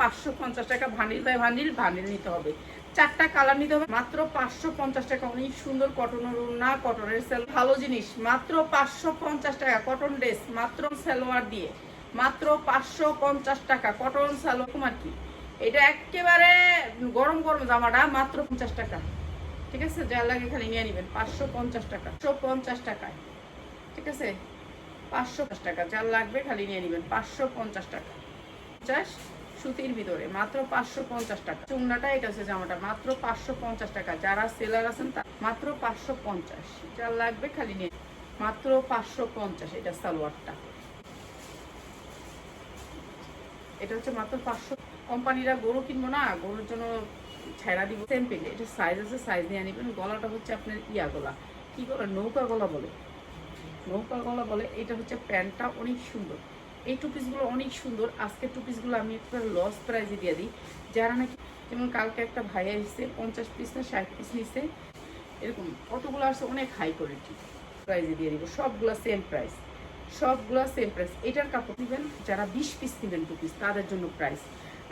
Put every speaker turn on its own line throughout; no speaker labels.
পাঁচশো পঞ্চাশ টাকা ভান্ডিল বাই ভান্ডিল ভান্ডিল নিতে হবে। চারটা কালার নিতে হবে, মাত্র পাঁচশো পঞ্চাশ টাকা। অনেক সুন্দর কটনের না কটনের সেল ভালো জিনিস। মাত্র পাঁচশো পঞ্চাশ টাকা কটন ড্রেস মাত্র সালোয়ার দিয়ে। মাত্র পাঁচশো পঞ্চাশ টাকা কটন সালোয়ার তোমার কি। এটা একেবারে গরম গরম জামাটা, মাত্র পঞ্চাশ টাকা। ঠিক আছে? যার লাগে খালি নিয়ে নেবেন। পাঁচশো পঞ্চাশ টাকা, পাঁচশো পঞ্চাশ টাকায়। ঠিক আছে? পাঁচশো পঞ্চাশ টাকা যার লাগবে খালি নিয়ে নেবেন। পাঁচশো পঞ্চাশ টাকা। পঞ্চাশ? সুতির ভিতরে। মাত্র পাঁচশো পঞ্চাশ টাকা। চুংনাটা এটা হচ্ছে জামাটা। মাত্র পাঁচশো পঞ্চাশ টাকা। যারা সেলার আছেন তার মাত্র পাঁচশো পঞ্চাশ। যার লাগবে খালি নিয়ে মাত্র পাঁচশো পঞ্চাশ এটা সালোয়ারটা। এটা হচ্ছে মাত্র পাঁচশো কোম্পানিরা গরু কিনবো না, গরুর জন্য ছেড়া দিব। স্যাম্পেল এটা সাইজ আছে সাইজ নিয়ে নেবেন। গলাটা হচ্ছে আপনার ইয়া গলা। কি গলা? নৌকা গলা বলে। নৌকা গলা বলে। এটা হচ্ছে প্যান্টটা অনেক সুন্দর। এই টু পিসগুলো অনেক সুন্দর। আজকের টু পিসগুলো আমি একটা লস প্রাইজে দিয়ে দিই। যারা নাকি, যেমন কালকে একটা ভাইয়া এসছে, পঞ্চাশ পিস না ষাট পিস নিচ্ছে এরকম কতগুলো আসছে অনেক হাই কোয়ালিটি প্রাইজে দিয়ে দিব। সবগুলো সেম প্রাইস সবগুলো সেম প্রাইস এটার কাপড় নেবেন, যারা বিশ পিস নেবেন টু পিস তাদের জন্য প্রাইস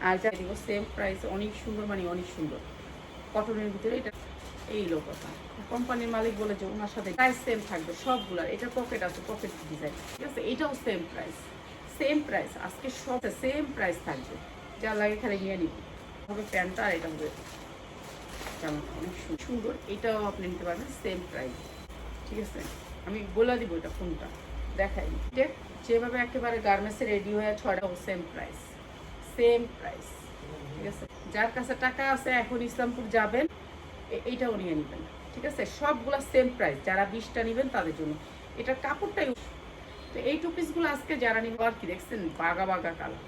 আর যা দিব সেম প্রাইস অনেক সুন্দর মানে অনেক সুন্দর। কটনের ভিতরে এটা, এই লোক কথা। কোম্পানির মালিক বলে যে ওনার সাথে প্রাইস সেম থাকবে, সবগুলার। এটা পকেট আছে পকেট ডিজাইন ঠিক আছে? এটাও সেম প্রাইস সেম প্রাইস আজকে সব সেম প্রাইস থাকবে। যা লাগে খালি নিয়ে নিবি। হবে প্যান্টটা আর এটা হবে অনেক সুন্দর। এটাও আপনি নিতে পারবেন সেম প্রাইস ঠিক আছে? আমি বলে দিব এটা কোনটা। দেখাই। যেভাবে একেবারে গার্মেন্টসে রেডি হয়ে ছড়াও সেম প্রাইস সেম প্রাইস ঠিক আছে? যার কাছে টাকা আছে, এখন ইসলামপুর যাবেন এইটাও নিয়ে নেবেন। ঠিক আছে? সবগুলো সেম প্রাইস যারা বিশটা নেবেন, তাদের জন্য। এটার কাপড়টাই তো এই টু পিসগুলো আজকে যারা নিব আর কি দেখছেন, বাগা বাগা কালার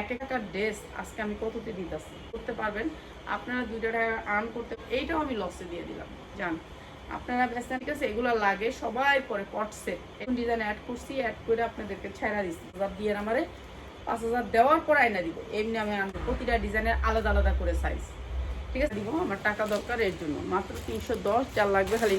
এক একটা ড্রেস আজকে আমি কততে দিতেছি, করতে পারবেন? আপনারা দুইটা টাকা আর্ন করতে এইটাও আমি লসে দিয়ে দিলাম, জান। আপনারা বেসন ঠিক আছে এগুলো লাগে সবাই পরে কট সেট এখন ডিজাইন অ্যাড করছি অ্যাড করে আপনাদেরকে ছেড়া দিচ্ছি হাজার দিয়ে আমারে পাঁচ হাজার দেওয়ার পর আইনা দিব। এমনি আমি আনব, প্রতিটা ডিজাইনের আলাদা আলাদা করে সাইজ ঠিক আছে? দিব, আমার টাকা দরকার এর জন্য। মাত্র তিনশো দশ যার লাগবে খালি